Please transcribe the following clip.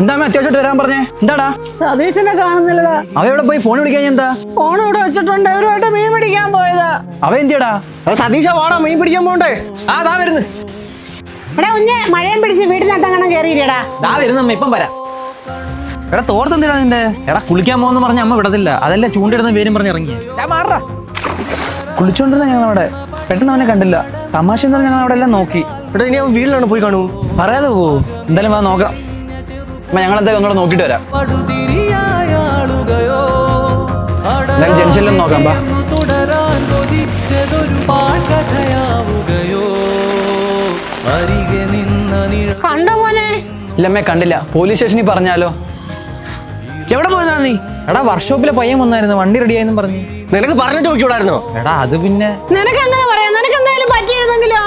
എന്താ അത്യാവശ്യമായിട്ട് വരാൻ പറഞ്ഞേ? എന്താടാ? സതീശനെ കാണുന്നില്ലടാ. അവ എവിടെ പോയി ഫോൺ വിളിക്കാൻ എന്താ? ഫോൺ ഇവിടെ വെച്ചിട്ടുണ്ട്. അവരുമായിട്ട് മീൻ പിടിക്കാൻ പോയതാ. അവ എന്തിയടാ? സതീശ വാടാ മീൻ പിടിക്കാൻ പോണ്ടേ? ആ ദാ വരുന്നു. എടാ കുഞ്ഞെ മഴയും പിടിച്ച് വീടിനകത്ത് അങ്ങനെ കയറിയില്ലടാ ദാ വരുന്നു അമ്മ ഇപ്പം വരാം. എടാ തോർത്ത് എന്തിനാ നിന്റെ? എടാ കുളിക്കാൻ പോകുന്ന പറഞ്ഞ അമ്മ വിടത്തില്ല. അതല്ല ചൂണ്ടിടുന്ന പേരും പറഞ്ഞ് ഇറങ്ങി ഞാൻ മാറാ കുളിച്ചോണ്ടിരുന്ന ഞങ്ങൾ അവിടെ പെട്ടെന്ന് അവനെ കണ്ടില്ല. തമാശ എന്ന് പറഞ്ഞ ഞങ്ങൾ അവിടെ എല്ലാം നോക്കി. എടാ ഇനി അവൻ വീട്ടിലാണ് പോയി കാണൂ? പറയാതെ പോവോ. എന്തായാലും വാ നോക്കാം. ഞങ്ങൾ എന്തായാലും ഒന്നുകൂടെ നോക്കിയിട്ട് വരാം. എന്തായാലും ജംഗ്ഷനിലൊന്ന് നോക്കാം ബാ കണ്ടോ മോനെ? ഇല്ലമ്മേ കണ്ടില്ല. പോലീസ് സ്റ്റേഷനിൽ പറഞ്ഞാലോ? എവിടെ പോയതാണ് നീ? എടാ വർക്ക്ഷോപ്പിലെ പയ്യൻ വന്നായിരുന്നു വണ്ടി റെഡിയായെന്നും പറഞ്ഞു. നിനക്ക് പറഞ്ഞിട്ട് നോക്കിയോടായിരുന്നോ എടാ അത് പിന്നെ നിനക്ക് അങ്ങനെ പറയാം. നിനക്ക് എന്തായാലും പറ്റിയിരുന്നെങ്കിലോ?